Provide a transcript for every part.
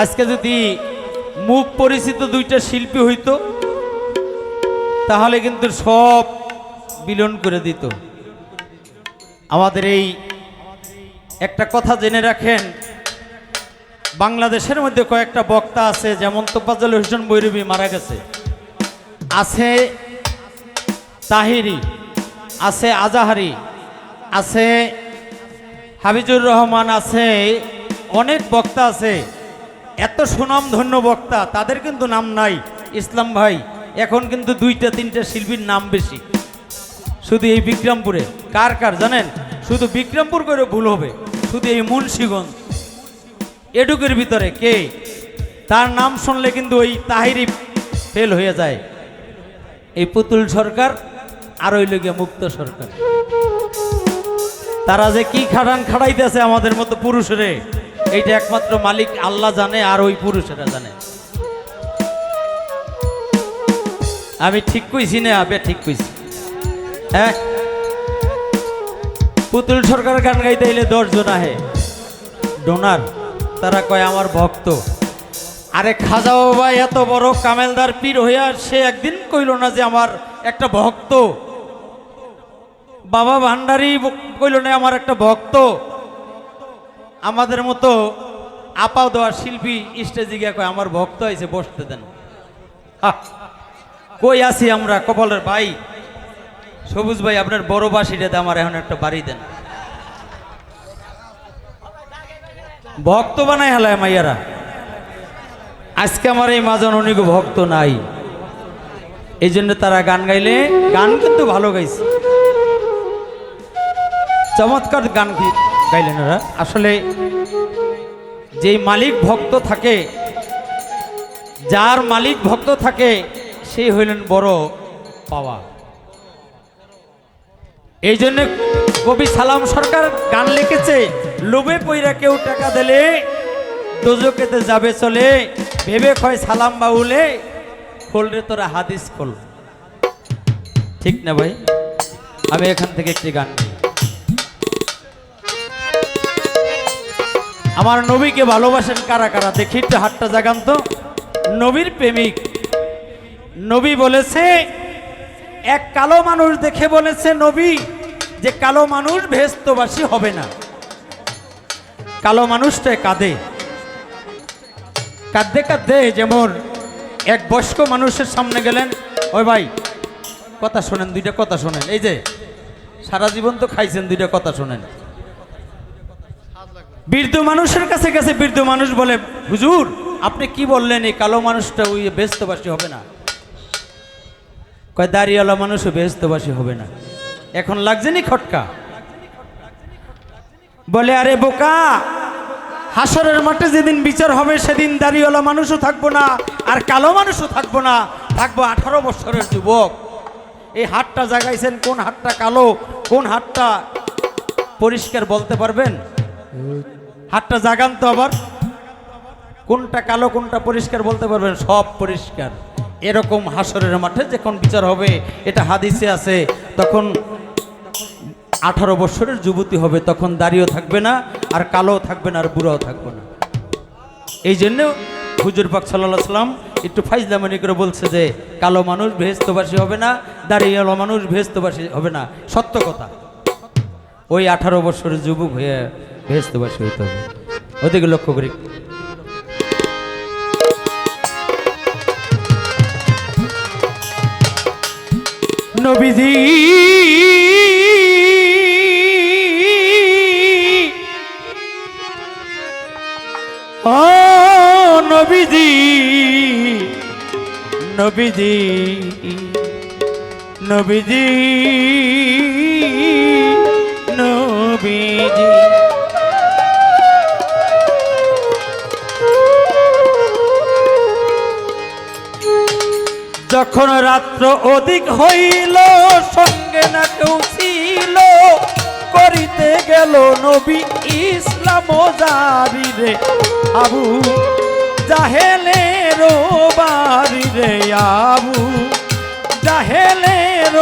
আজকে যদি মুখ পরিচিত দুইটা শিল্পী হইতো, তাহলে কিন্তু সব বিলন করে দিত। আমাদের এই একটা কথা জেনে রাখেন, বাংলাদেশের মধ্যে কয়েকটা বক্তা আছে, যেমন তোফাজল হোসেন বৈরবী মারা গেছে, আছে তাহিরি, আছে আজাহারি, আছে হাবিজুর রহমান, আছে অনেক বক্তা আছে। এত সুনাম ধন্য বক্তা, তাদের কিন্তু নাম নাই। ইসলাম ভাই, এখন কিন্তু দুইটা, তিনটা শিল্পীর নাম বেশি। শুধু এই বিক্রমপুরে। কার কার জানেন? শুধু বিক্রমপুর করে ভুল হবে। শুধু এই মুন্সীগঞ্জ। এডুকের ভিতরে কে? তার নাম শুনলে কিন্তু ওই তাহিরি ফেল হয়ে যায়। এই পুতুল সরকার আর ওই লোকে মুক্ত সরকার। তারা যে কি খাটান খাটাইতেছে আমাদের মতো পুরুষরে? এইটা একমাত্র মালিক আল্লাহ জানে আর ওই পুরুষেরা জানে। আমি ঠিক কইছি না, আবে ঠিক কইছি। হ্যাঁ? পুতুল সরকার গান গাইতে এলে দশজন আহে। ডোনার, তারা কয়, আমার ভক্ত। আরে খাজা বাবা এত বড় কামেলদার পীর হইয়া সে একদিন কইল না যে আমার একটা ভক্ত। বাবা ভান্ডারি কইল না, আমার একটা ভক্ত। আমাদের মতো আপাও দেওয়া শিল্পী স্টেজে গিয়া কয়, আমার ভক্ত হয়েছে, বসতে দেন। কই আছি আমরা, কপালের ভাই? সবুজ ভাই, আপনার বড় বাসিটাতে আমার এখন একটা বাড়ি দেন। ভক্ত বানায় হেলায় মাইয়ারা। আজকে আমার এই মাজন অনেক ভক্ত নাই। এই জন্য তারা গান গাইলে, গান কিন্তু ভালো গাইছে। চমৎকার গান কি- গাইলেন ওরা। আসলে যেই মালিক ভক্ত থাকে, যার মালিক ভক্ত থাকে, সেই হইলেন বড় পাওয়া। এই জন্য কবি সালাম সরকার গান লিখেছে, লোভে পইরা কেউ টাকা দিলে দোজকেতে যাবে চলে, ভেবে খয় সালাম বাউলে খোলরে তোরা হাদিস খোল। ঠিক না ভাই? আমি এখান থেকে একটি গান আমার নবীকে ভালোবাসেন কারা কারা? দেখি একটু হাতটা জাগান তো। নবীর প্রেমিক। নবী বলেছে, এক কালো মানুষ দেখে বলেছে নবী যে কালো মানুষ ভেস্তবাসী হবে না। কালো মানুষটা কাঁদে। কাঁদতে কাঁদতে যেমন এক বয়স্ক মানুষের সামনে গেলেন, ওই ভাই, কথা শোনেন, দুইটা কথা শোনেন। এই যে, সারা জীবন তো খাইছেন, দুইটা কথা শোনেন। বৃদ্ধ মানুষের কাছে গেছে বৃদ্ধ মানুষ বলে, হুজুর, আপনি কি বললেন? এই কালো মানুষটা ওই ব্যস্তবাসী হবে না। কয়, দাড়িওয়ালা মানুষও ব্যস্তবাসী হবে না। এখন লাগছে নি খটকা? বলে, আরে বোকা, হাসরের মাঠে যেদিন বিচার হবে, সেদিন দাড়িওয়ালা মানুষও থাকব না, আর কালো মানুষও থাকব না। থাকব আঠারো বছরের যুবক। এই হাটটা জাগাইছেন, কোন হাটটা কালো, কোন হাটটা পরিষ্কার বলতে পারবেন? হাতটা জাগান তো আবার। কোনটা কালো, কোনটা পরিষ্কার বলতে পারবেন, সব পরিষ্কার। এরকম হাসরের মাঠে যখন বিচার হবে, এটা হাদিসে আছে, তখন আঠারো বছরের যুবতী হবে, তখন দাড়িও থাকবে না, আর কালো থাকবে না, আর বুড়াও থাকবে না। এই জন্য হুজুর পাক সাল্লাহ সাল্লাম একটু ফাইজলামানি করে বলছে যে, কালো মানুষ ভেস্তবাসী হবে না দাঁড়িয়ে মানুষ ভেস্তবাসী হবে না। সত্য কথা। ওই আঠারো বছরের যুবক হয়ে ভেস্তবাসী হইতে হবে। ওদিকে লক্ষ্য করি। নবীজি! ও নবীজি! নবীজি! নবীজি! নবীজি! যখন রাত্র অধিক হইল, সঙ্গে না কেউ ছিল। করিতে গেল নবী ইসলাম জারি রে আবু, জাহেলের বাড়ি রে আবু, জাহেলের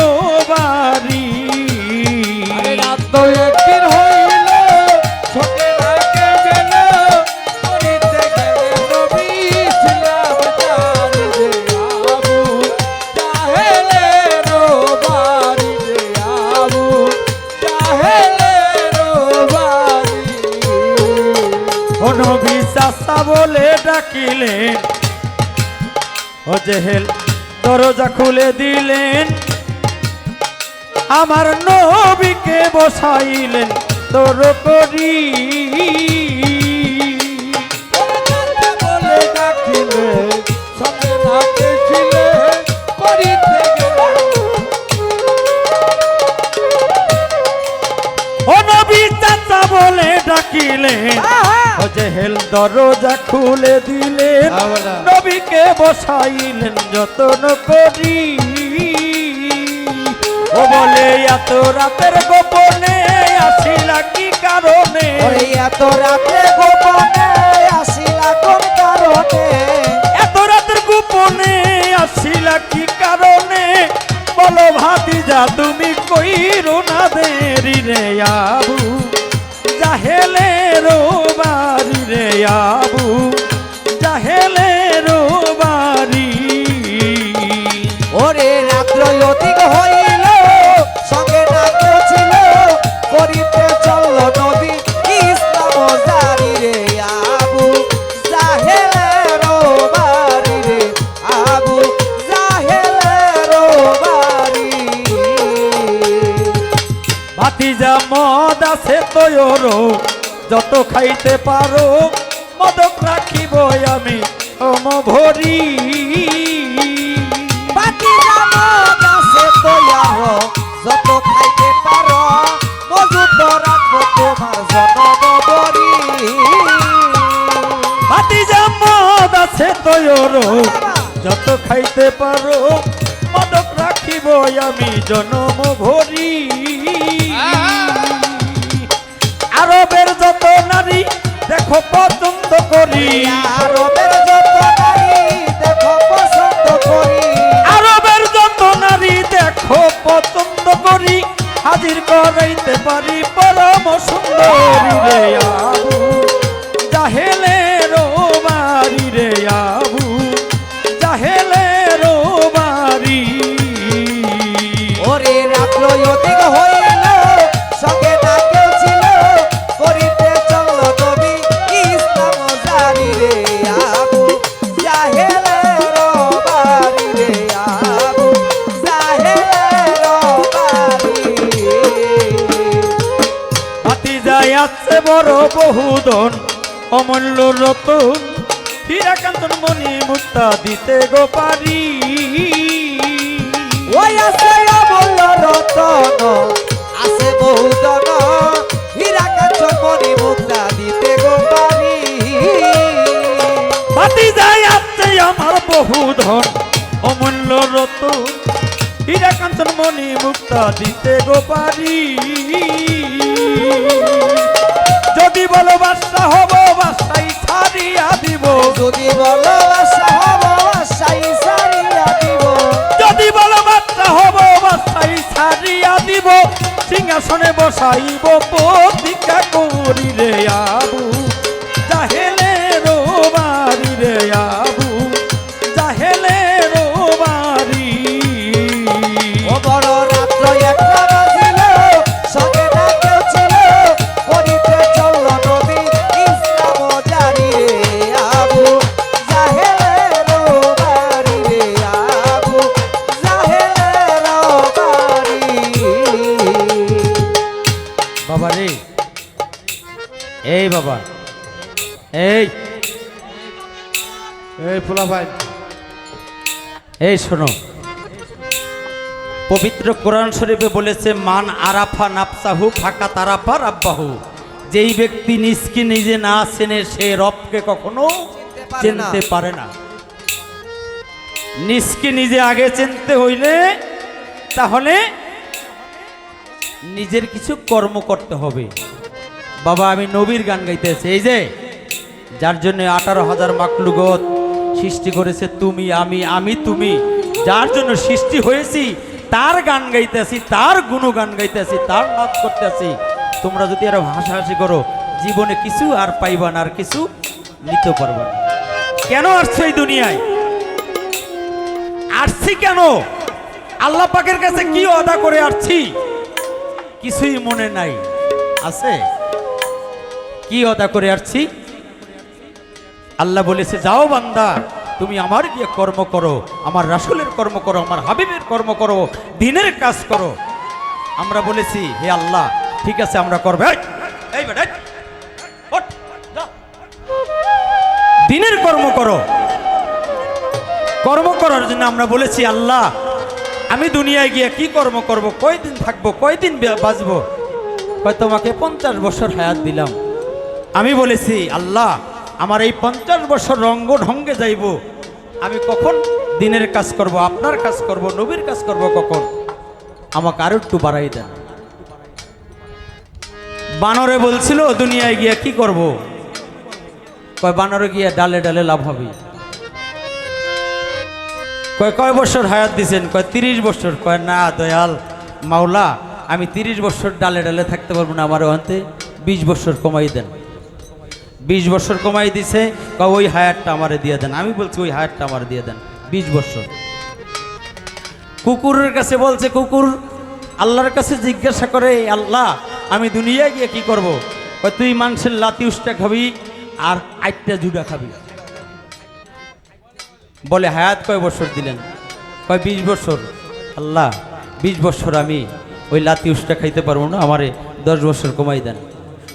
বাড়ি। রাত ডাকিলেন ও জেহেল দরজা খুলে দিলেন। আমার নবীকে বসাইলেন তোর করি। বলে ডাকিলে সঙ্গে বলে ডাকিলেন জেহেল দরজা খুলে দিলেন। নবীকে বসাইলেন যতন করি। ও বলে এত রাতের গোপনে আসিলা কি কারণে? এত রাতে গোপনে আসিলা কোন কারণে? এত রাতের গোপনে আসিলা কি কারণে? বলো ভাতিজা তুমি কইরো না দেরি রে আবু। জাহেলে রো বাড়ি রে আবু তৈরো যত খাইতে পারো, মদক রাখিব আমি ওম ভরি। বাতি তৈয়ার, যত খাইতে পারো, মজুত রাখব তোমার জনম বরি ভাতিজা মদ আছে তৈরো যত খাইতে পারো, মদক রাখিব আমি, জনম ভরি। আরবের যত নারী দেখো পছন্দ করি। আরবের যত নারী দেখো পছন্দ করি। আরবের যত নারী দেখো পছন্দ করি। হাজির করাইতে পারি পরম বহুদন অমূল্য রতন হীরাকান্তন মণি মুক্তা দিতে গো পারি। ওই আছে অমূল্য রতন আছে বহু জন হীরা কাঞ্চন মণি মুক্তা দিতে গো পারি। হাতি যায় আছে আমার বহুধন অমূল্য রতন হীরাকান্তন মণি মুক্তা দিতে গো পারি। যদি বলো বাদশা হব বাসাই ছাড়িয়া দিব। যদি বলো আশা হব আশাই সারিয়া দিব। যদি বলো বাচ্চা হব বাসাই ছাড়িয়া দিব। সিংহাসনে বসাইব প্রতিজ্ঞা করি রে আবু। ভাই এই শোনো। পবিত্র কোরআন শরীফে বলেছে মান আরাফা নাফসাহু ফাঁকা তারাফা রাব্বাহু। যেই ব্যক্তি নিজকে নিজে না চেনে সে রবকে কখনো চিনতে পারে না। নিজকে নিজে আগে চিনতে হইলে তাহলে নিজের কিছু কর্ম করতে হবে। বাবা আমি নবীর গান গাইতেছি এই যে যার জন্য আঠারো হাজার মাকলুগত সৃষ্টি করেছে তুমি, আমি আমি তুমি। যার জন্য সৃষ্টি হয়েছি, তার গান গাইতেছি, তার গুণগান গাইতেছি, তার নাচ করতেছি। তোমরা যদি আরও হাসাহাসি করো, জীবনে কিছু আর পাইবা না, আর কিছু নিতে পারবা না। কেন আসছো এই দুনিয়ায়? আসছি কেন? আল্লাহ পাকের কাছে কি অদা করে আসছি? কিছুই মনে নাই। আছে? কি অদা করে আসছি? আল্লাহ বলেছে, যাও বান্দা, তুমি আমার গিয়ে কর্ম করো, আমার রাসুলের কর্ম করো, আমার হাবিবের কর্ম করো, দিনের কাজ করো। আমরা বলেছি, হে আল্লাহ, ঠিক আছে, আমরা করব। দিনের কর্ম করো। কর্ম করার জন্য আমরা বলেছি, আল্লাহ, আমি দুনিয়ায় গিয়ে কি কর্ম করব, কয়দিন থাকব, কয়দিন বাঁচবো? তোমাকে পঞ্চাশ বছর হায়াত দিলাম। আমি বলেছি, আল্লাহ আমার এই পঞ্চাশ বছর রঙ্গ ঢঙ্গে যাইব। আমি কখন দিনের কাজ করব, আপনার কাজ করব, নবীর কাজ করব, কখন? আমাকে আরও একটু বাড়াই দেন। বানরে বলছিল, দুনিয়ায় গিয়ে কি করব? কয়, বানরে গিয়ে ডালে ডালে লাভ হবে। কয় কয় বছর হায়াত দিছেন? কয়, তিরিশ বছর। কয়, না দয়াল, মাওলা, আমি তিরিশ বছর ডালে ডালে থাকতে পারব না, আমার ওখানতে বিশ বছর কমাই দেন। বিশ বছর কমাই দিছে ওই হায়ারটা আমারে দিয়ে দেন। আমি বলছি, ওই হায়ারটা আমার দিয়ে দেন, বিশ বছর। কুকুরের কাছে বলছে, কুকুর, আল্লাহর কাছে জিজ্ঞাসা করে, আল্লাহ, আমি দুনিয়ায় গিয়ে কি করব? তুই মানুষের লাতি খাবি আর আটটা জুডা খাবি। বলে, হায়াত কয় বছর দিলেন? কয়, বিশ বছর। আল্লাহ, বিশ বছর আমি ওই লাতি খাইতে পারব না, আমারে দশ বছর কমাই দেন।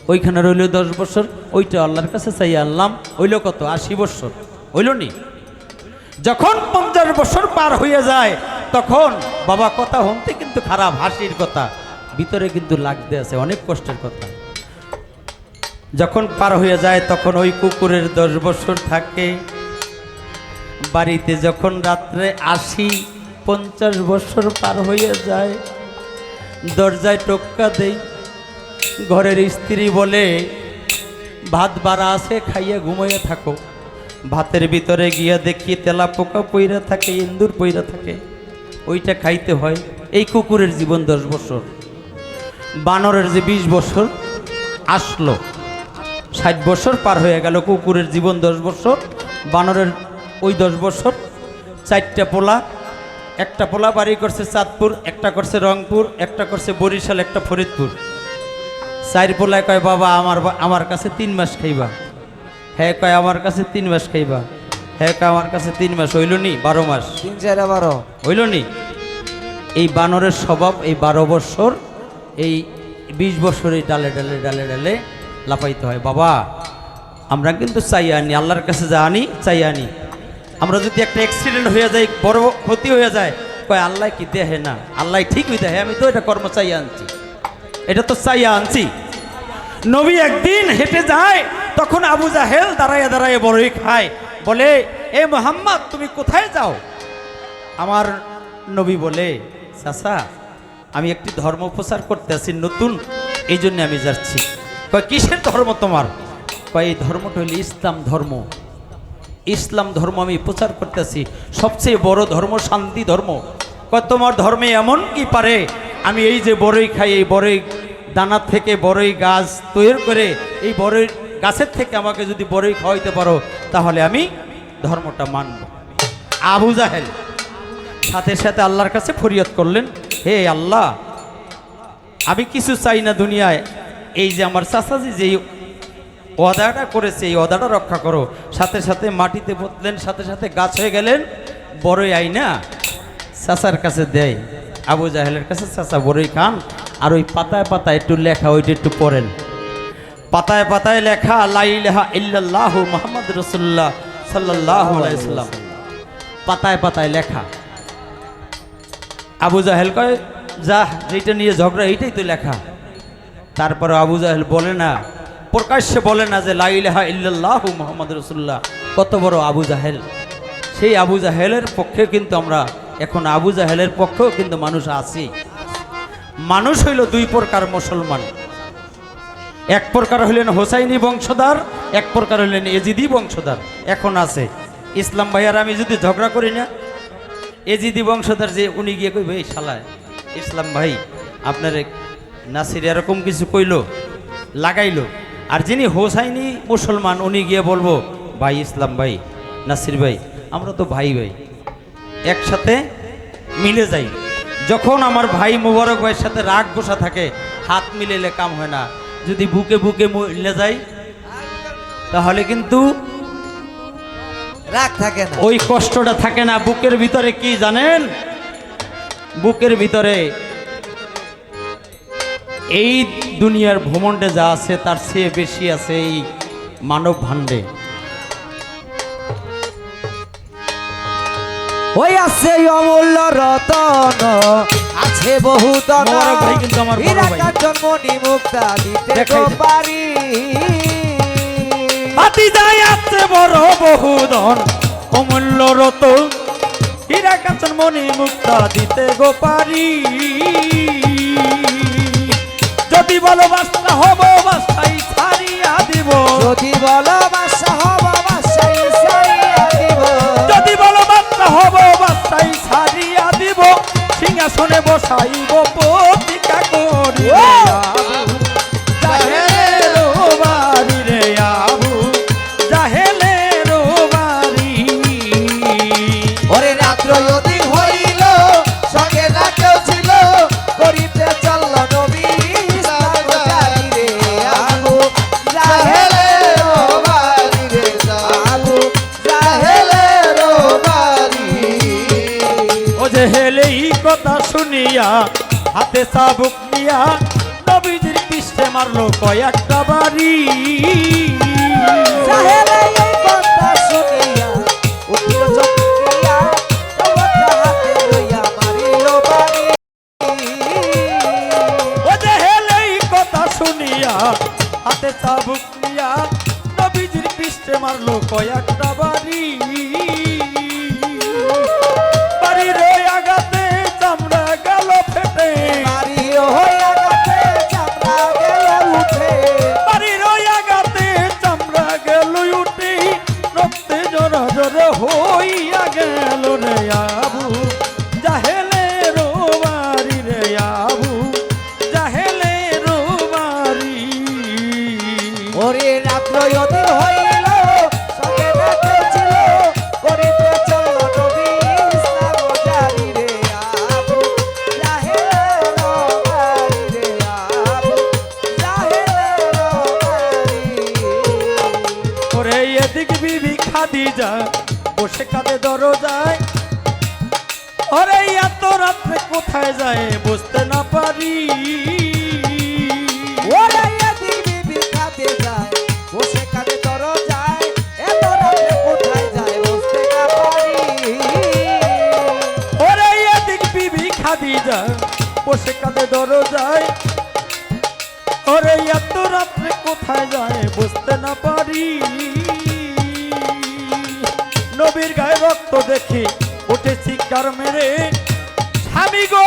ওইখানে রইল দশ বছর, ওইটা আল্লাহর কাছে চাই আনলাম, হইল কত? আশি বছর। হইল নি? যখন পঞ্চাশ বছর পার হয়ে যায়, তখন বাবা কথা হনতে কিন্তু খারাপ, হাসির কথা। ভিতরে কিন্তু লাগতে আছে, অনেক কষ্টের কথা। যখন পার হয়ে যায়, তখন ওই কুকুরের দশ বছর থাকে। বাড়িতে যখন রাত্রে আসি, পঞ্চাশ বছর পার হয়ে যায়, দরজায় টোক্কা দেই। ঘরের স্ত্রী বলে, ভাত বাড়া আছে, খাইয়া ঘুমাইয়া থাকো। ভাতের ভিতরে গিয়া দেখি তেলা পোকা পইরা থাকে ইন্দুর পইরা থাকে। ওইটা খাইতে হয় এই কুকুরের জীবন দশ বছর। বানরের যে বিশ বছর আসলো, ষাট বছর পার হয়ে গেল কুকুরের জীবন দশ বছর। বানরের ওই দশ বছর চারটা পোলা, একটা পোলা বাড়ি করছে চাঁদপুর, একটা করছে রংপুর, একটা করছে বরিশাল, একটা ফরিদপুর। চার পোলায় কয় বাবা আমার আমার কাছে তিন মাস খাইবা। হ্যাঁ কয় আমার কাছে তিন মাস খাইবা। হ্যাঁ কয় আমার কাছে তিন মাস হইল নি বারো মাস। তিন চার বারো। হইল নি? এই বানরের স্বভাব এই বারো বছর এই বিশ বছর এই ডালে ডালে ডালে ডালে লাপাইতে হয়। বাবা আমরা কিন্তু চাই আনি আল্লাহর কাছে যা আনি চাই আনি। আমরা যদি একটা অ্যাক্সিডেন্ট হয়ে যায় বড় ক্ষতি হয়ে যায় কয় আল্লাহ কি দেহে না? আল্লাহ ঠিক হইতে হয় আমি তো এটা কর্ম চাই আনছি। এটা তো চাইয়া আনছি। নবী একদিন হেঁটে যায়, তখন আবু জাহেল দাঁড়াইয়া দাঁড়াইয়া বড়ই খায়। বলে, এ মোহাম্মদ, তুমি কোথায় যাও? আমার নবী বলে, চাচা, আমি একটি ধর্ম প্রচার করতে আছি নতুন, এই জন্য আমি যাচ্ছি। কয়, কিসের ধর্ম তোমার? কয়, এই ধর্মটা হলো ইসলাম ধর্ম। ইসলাম ধর্ম আমি প্রচার করতেছি সবচেয়ে বড় ধর্ম শান্তি ধর্ম। কয়, তোমার ধর্মে এমন কি পারে? আমি এই যে বড়ই খাই, এই বড়ই দানা থেকে বড়ই গাছ তৈরি করে, এই বড়ই গাছের থেকে আমাকে যদি বড়ই খাওয়াইতে পারো, তাহলে আমি ধর্মটা মানব। আবু জাহেল, সাথে সাথে আল্লাহর কাছে ফরিয়াদ করলেন, হে আল্লাহ, আমি কিছু চাই না দুনিয়ায়, এই যে আমার চাচাজি যে ওয়াদাটা করেছে, এই ওয়াদাটা রক্ষা করো। সাথে সাথে মাটিতে পুতলেন সাথে সাথে গাছ হয়ে গেলেন বড়ই আইনা চাচার কাছে দেয়। আবু জাহেলের কাছে চাচা বড়ই খান আর ওই পাতায় পাতায় একটু লেখা, ওইটা একটু পড়েন। পাতায় পাতায় লেখা লাইলাহা ইল্লাল্লাহ মোহাম্মদ রসুল্লাহ সাল্লাহ পাতায় পাতায় লেখা। আবু জাহেল কয়, যা যেটা নিয়ে ঝগড়া, এইটাই তো লেখা। তারপরে আবু জাহেল বলে না, প্রকাশ্যে বলে না যে লাইলাহা ইল্লাল্লাহ মোহাম্মদ রসুল্লাহ কত বড় আবু জাহেল। সেই আবু জাহেলের পক্ষে কিন্তু আমরা এখন আবু জাহেলের পক্ষেও কিন্তু মানুষ আছি। মানুষ হইল দুই প্রকার মুসলমান। এক প্রকার হইলেন হোসাইনি বংশধার, এক প্রকার হইলেন এজিদি বংশধার। এখন আছে। ইসলাম ভাইয়ার আমি যদি ঝগড়া করি না, এজিদি বংশধার যে উনি গিয়ে কই ভাই শালায় ইসলাম ভাই আপনার নাসির এরকম কিছু কইল, লাগাইল। আর যিনি হোসাইনি মুসলমান, উনি গিয়ে বলব, ভাই ইসলাম ভাই, নাসির ভাই, আমরা তো ভাই ভাই। একসাথে মিলে যাই। যখন আমার ভাই মুবারক ভাইয়ের সাথে রাগ বসা থাকে হাত মিলেলে কাম হয় না। যদি বুকে বুকে মিলে যায় তাহলে কিন্তু রাগ থাকে না। ওই কষ্টটা থাকে না। বুকের ভিতরে কি জানেন? বুকের ভিতরে এই দুনিয়ার ভ্রমণে যা আছে তার চেয়ে বেশি আছে এই মানব ভাণ্ডে ওই আছে অমূল্য রতন। আছে বহু দন মোবারক ভাই কিন্তু আমার বড় হীরা ভাই। কাঞ্চন মণি মুক্তা দিতে পারি। হাতি যায় আছে বড় বহুধন অমূল্য রত হীরা কাঞ্চন মণি মুক্তা দিতে গো পারি। যদি বলো বাস্তা হব বাস্তাই ছাড়িয়া দিব। যদি বলো সিংহাসনে বসাইব প্রতিকা হাতে চাবুক নিয়া নবীজির পৃষ্ঠে মারলো কয়েকটা বাড়ি। খাদিজা বসে কাঁদে দরজায়। ওরে এত রাত্রে কোথায় যায় বুঝতে না পারি। ওরে বিবি খাতে যায় বসে কাঁদে তর যায় এত রাত্রে কোথায় যায় বুঝতে না পারি। ওরে এদিক বিবি খাদিজা বসে কাঁদে দরজায়। ওরে এত রাত্রে কোথায় যায় বুঝতে না পারি। নবীর গায়ে রক্ত দেখি উঠে চিৎকার মেরে। স্বামী গো!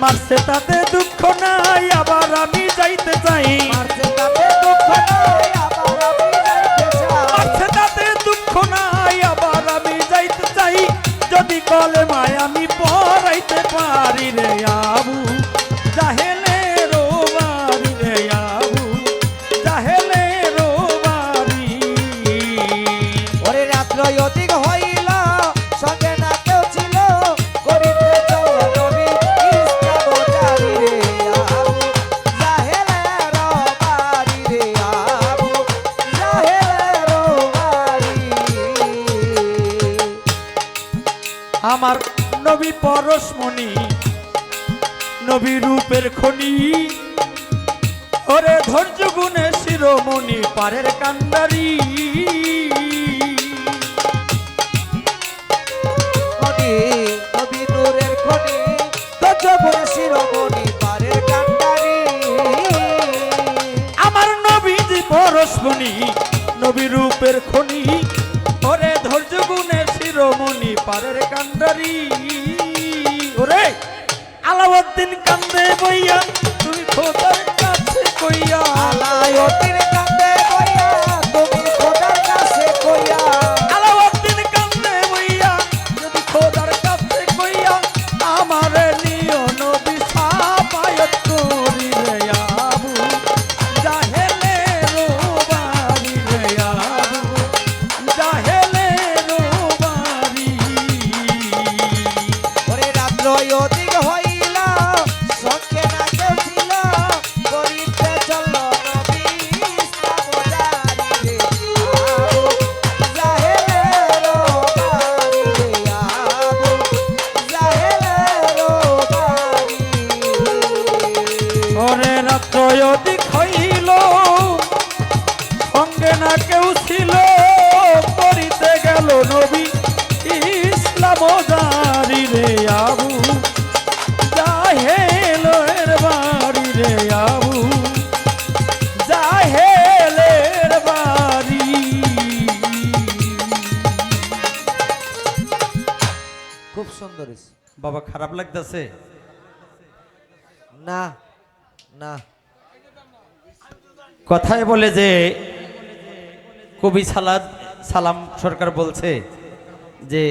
মারছে তাতে দুঃখ নাই আবার আমি যাইতে চাই। মারছে তাতে দুঃখ নাই আবার আমি যাইতে চাই। মারছে তাতে দুঃখ নাই আবার আমি যাইতে চাই। যদি কলে মায় আমি পড়াইতে পারি রে আমার নবী পরশমণি, নবী রূপের খনি। ওরে ধৈর্য গুণে শিরোমণি পারের কান্দারি নবী পারের আমার নবীজি পরশমণি, নবী রূপের খনি। পারের কান্দারি ওরে আলাউদ্দিন কান্দে বইয়া তুমি খোদার কাছে কইয়া। আলায়তির আরে রাত্র অধিক হইল। সঙ্গে না কেউ ছিল করিতে গেল নবী। ইসলাম জারি রে আবু, জাহেলের বাড়ি রে আবু। জাহেলের বাড়ি। খুব সুন্দর বাবা, খারাপ লাগতেছে? না। কথায় বলে যে কবি সালাদ সালাম সরকার বলছে যে